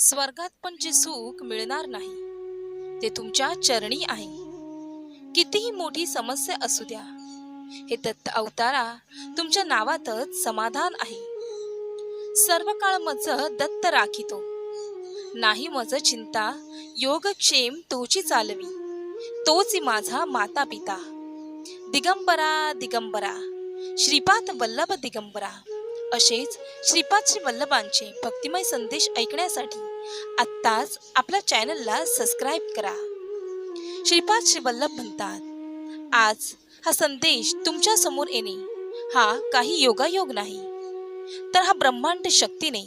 स्वर्गात पण जे सुख मिळणार नाही ते तुमच्या चरणी आहे. कितीही मोठी समस्या असू द्या हे दत्त अवतारा तुमच्या नावातच समाधान आहे. सर्व काळ मज दत्त राखितो. नाही मज चिंता योगक्षेम तोची चालवी तोच माझा माता पिता दिगंबरा दिगंबरा श्रीपाद वल्लभ दिगंबरा. असेच श्रीपाद श्री वल्लभांचे भक्तिमय संदेश ऐकण्यासाठी आत्ताच आपल्या चॅनलला सबस्क्राईब करा. श्रीपाद श्री वल्लभ म्हणतात आज हा संदेश तुमच्यासमोर येणे हा काही योगायोग नाही तर हा ब्रह्मांड शक्तीने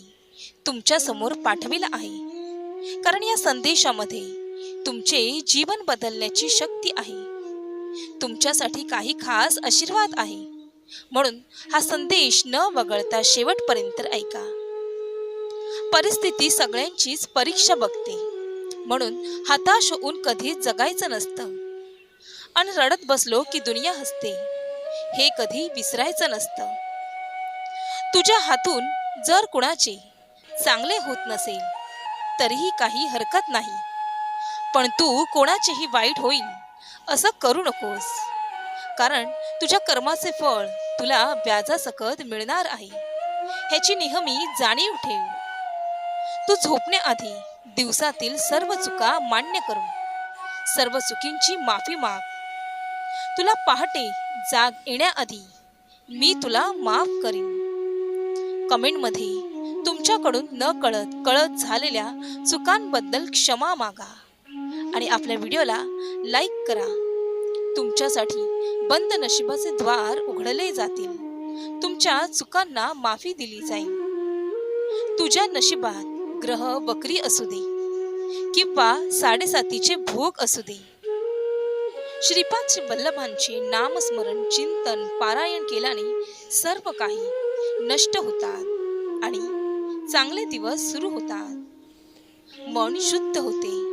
तुमच्यासमोर पाठविला आहे. कारण या संदेशामध्ये तुमचे जीवन बदलण्याची शक्ती आहे. तुमच्यासाठी काही खास आशीर्वाद आहे. म्हणून हा संदेश न वगळता शेवटपर्यंत ऐका. परिस्थिती सगळ्यांचीच परीक्षा बघते. म्हणून हताश होऊन कधी जगायचं नसतं. आणि रडत बसलो की दुनिया हसते. हे कधी विसरायचं नसतं. तुझ्या हातून जर कुणाचे चांगले होत नसेल तरीही काही हरकत नाही. पण तू कोणाचेही वाईट होईल असं करू नकोस. कारण तुझ्या कर्माचे फळ तुला व्याजासकट मिळणार आहे. ह्याची नेहमी जाणीव ठेव. तू झोपण्याआधी दिवसातील सर्व चुका मान्य करू. सर्व चुकींची माफी माग. तुला पहाटे जाग येण्याआधी मी तुला माफ करीन. कमेंटमध्ये तुमच्याकडून न कळत कळत झालेल्या चुकांबद्दल क्षमा मागा. आणि आपल्या व्हिडिओला लाईक करा. तुमच्यासाठी बंद नशिबाचे द्वार उघडले जातील. तुमच्या चुकांना माफी दिली जाईल. तुझ्या नशिबात ग्रह बकरी असू दे किंवा साडेसातीचे भोग असू दे. श्रीपाद वल्लभांचे नामस्मरण चिंतन पारायण केल्याने सर्व काही नष्ट होतात आणि चांगले दिवस सुरू होतात. मन शुद्ध होते.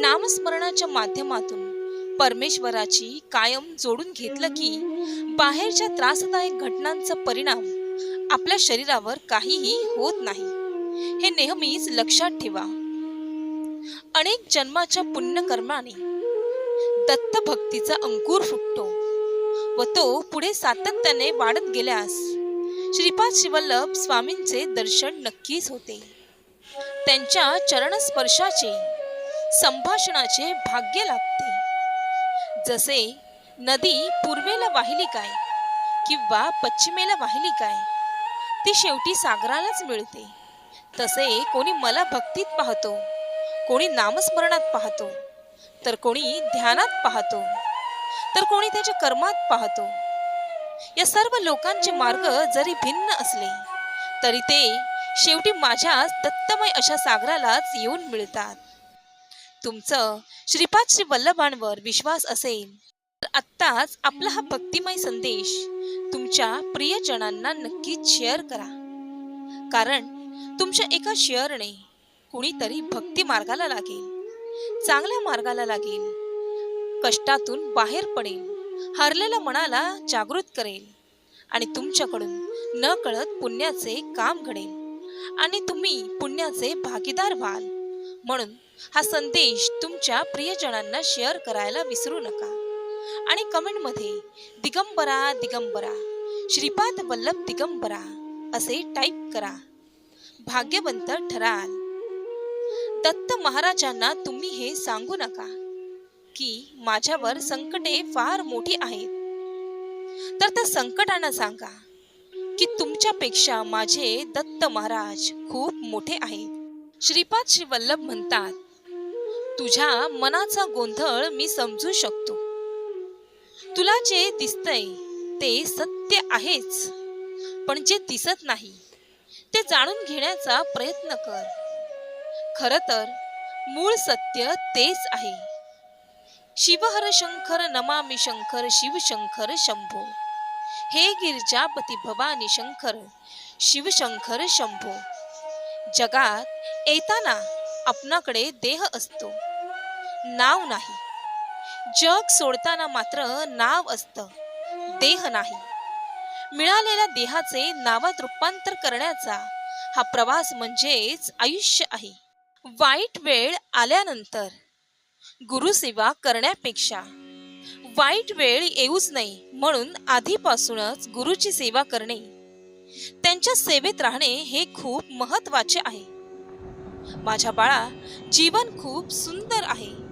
नामस्मरणाच्या माध्यमातून परमेश्वराची कायम जोडून घेतलं की बाहेरच्या त्रासदायक घटनांचा परिणाम आपल्या शरीरावर काहीही होत नाही. हे नेहमीच लक्षात ठेवा. अनेक जन्माच्या पुण्यकर्माने दत्त भक्तीचा अंकुर फुटतो व तो पुढे सातत्याने वाढत गेल्यास श्रीपाद शिवल्लभ स्वामींचे दर्शन नक्कीच होते. त्यांच्या चरणस्पर्शाचे संभाषणाचे भाग्य लाभते. जसे नदी पूर्वेला वाहिली काय किंवा पश्चिमेला वाहिली काय ती शेवटी सागरालाच मिळते. तसे कोणी मला भक्तीत पाहतो कोणी नामस्मरणात पाहतो तर कोणी ध्यानात पाहतो तर कोणी त्याच्या कर्मात पाहतो. या सर्व लोकांचे मार्ग जरी भिन्न असले तरी ते शेवटी माझ्या दत्तमय अशा सागरालाच येऊन मिळतात. तुमचं श्रीपाद श्री वल्लभांवर विश्वास असेल तर आत्ताच आपला हा भक्तिमय संदेश तुमच्या प्रियजनांना नक्कीच शेअर करा. कारण तुमच्या एका शेअरने कुणीतरी भक्ती मार्गाला लागेल चांगल्या मार्गाला लागेल कष्टातून बाहेर पडेल हरलेल्या मनाला जागृत करेल आणि तुमच्याकडून न कळत पुण्याचे काम घडेल आणि तुम्ही पुण्याचे भागीदार व्हाल. म्हणून हा संदेश तुमच्या प्रियजनांना शेअर करायला विसरू नका. आणि कमेंटमध्ये दिगंबरा दिगंबरा श्रीपाद वल्लभ दिगंबरा असे टाईप करा. भाग्यवंत ठराल. दत्त महाराजांना तुम्ही हे सांगू नका की माझ्यावर संकटे फार मोठी आहेत. तर त्या संकटांना सांगा की तुमच्यापेक्षा माझे दत्त महाराज खूप मोठे आहेत. श्रीपाद श्री वल्लभ म्हणतात तुझ्या मनाचा गोंधळ मी समजू शकतो. तुला जे दिसतंय ते सत्य आहेच पण जे दिसत नाही ते जाणून घेण्याचा प्रयत्न कर. खर तर मूळ सत्य तेच आहे. शिवहर शंकर नमामि शंकर शिवशंकर शंभो. हे गिरजापती भवानी शंकर शिवशंकर शंभो. जगात येताना आपणाकडे देह असतो. नाव नाही. जग सोडताना मात्र नाव असतं. देह नाही. मिळालेल्या देहाचे नावात रूपांतर करण्याचा हा प्रवास म्हणजेच आयुष्य आहे. वाईट वेळ आल्यानंतर गुरुसेवा करण्यापेक्षा वाईट वेळ येऊच नाही म्हणून आधीपासूनच गुरुची सेवा करणे त्यांच्या सेवेत राहणे हे खूप महत्त्वाचे आहे. माझ्या बाळा जीवन खूप सुंदर आहे.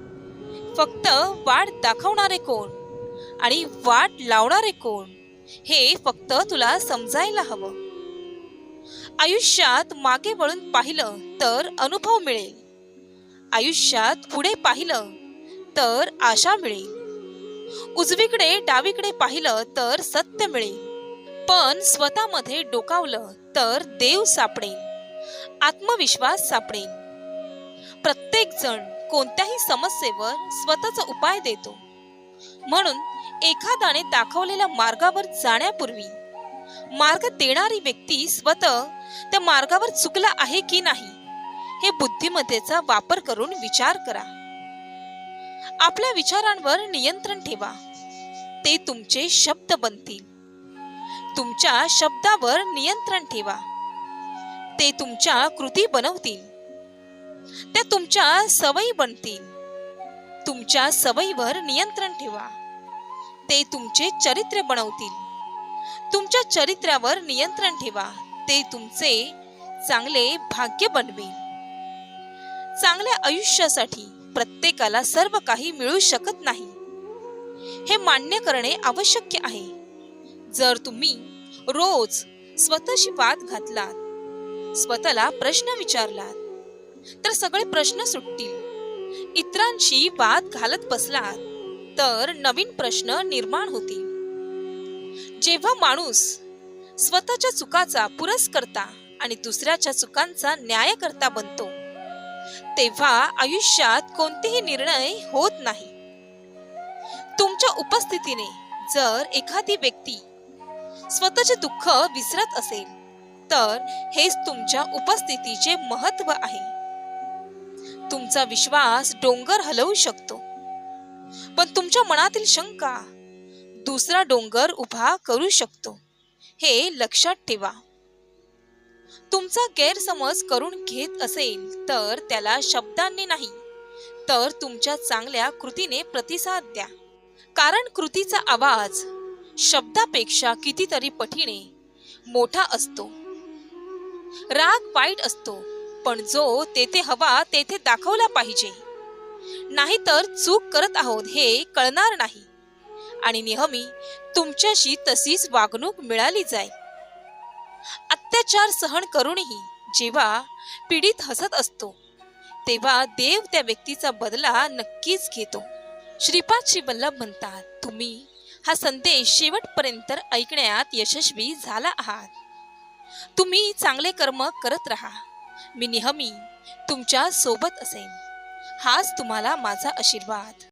फक्त वाट दाखवणारे कोण आणि वाट लावणारे कोण हे फक्त तुला समजायला हवं. आयुष्यात मागे वळून पाहिलं तर अनुभव मिळेल. आयुष्यात पुढे पाहिलं तर आशा मिळेल. उजवीकडे डावीकडे पाहिलं तर सत्य मिळेल. पण स्वतःमध्ये डोकावलं तर देव सापडेल आत्मविश्वास सापडेल. प्रत्येक जण कोणत्याही समस्येवर स्वतःचा उपाय देतो. म्हणून एखाद्याने दाखवलेल्या मार्गावर जाण्यापूर्वी मार्ग देणारी व्यक्ती स्वतः त्या मार्गावर चुकला आहे की नाही हे बुद्धिमत्तेचा वापर करून विचार करा. आपल्या विचारांवर नियंत्रण ठेवा. ते तुमचे शब्द बनतील. तुमच्या शब्दावर नियंत्रण ठेवा. ते तुमच्या कृती बनवतील. त्या तुमच्या सवयी बनतील. तुमच्या सवयीवर नियंत्रण ठेवा. ते तुमचे चरित्र बनवतील. तुमच्या चरित्र्यावर नियंत्रण ठेवा. ते तुमचे चांगले भाग्य बनवेल. चांगल्या आयुष्यासाठी प्रत्येकाला सर्व काही मिळू शकत नाही. हे मान्य करणे आवश्यक आहे. जर तुम्ही रोज स्वतःशी वाद घातलात स्वतःला प्रश्न विचारलात तर सगळे प्रश्न सुटतील. इतरांशी वाद घालत बसलात तर नवीन प्रश्न निर्माण होतील. जेव्हा माणूस स्वतःच्या चुकाचा पुरस्कर्ता आणि दुसऱ्याच्या चुकांचा न्यायकर्ता बनतो तेव्हा आयुष्यात कोणतेही निर्णय होत नाही. तुमच्या उपस्थितीने जर एखादी व्यक्ती स्वतःचे दुःख विसरत असेल तर हेच तुमच्या उपस्थितीचे महत्त्व आहे. तुमचा विश्वास डोंगर हलवू शकतो. पण तुमच्या मनातील शंका दुसरा डोंगर उभा करू शकतो हे लक्षात ठेवा. तुमचा गैरसमज करून घेत असेल तर त्याला शब्दांनी नाही तर तुमच्या चांगल्या कृतीने प्रतिसाद द्या. कारण कृतीचा आवाज शब्दापेक्षा कितीतरी पटीने मोठा असतो. राग वाईट असतो पण जो तेथे हवा तेथे दाखवला पाहिजे. नाहीतर चूक करत आहोत हे कळणार नाही. आणि नेहमी तुमच्याशी तशीच वागणूक मिळाली जाईल अत्याचार सहन करूनही जेव्हा पीडित हसत असतो तेव्हा देव त्या व्यक्तीचा बदला नक्कीच घेतो. श्रीपाद श्री वल्लभ म्हणतात तुम्ही हा संदेश शेवटपर्यंत ऐकण्यात यशस्वी झाला आहात. तुम्ही चांगले कर्म करत राहा. मी नेहमी तुमच्यासोबत असेन. हाच तुम्हाला माझा आशीर्वाद.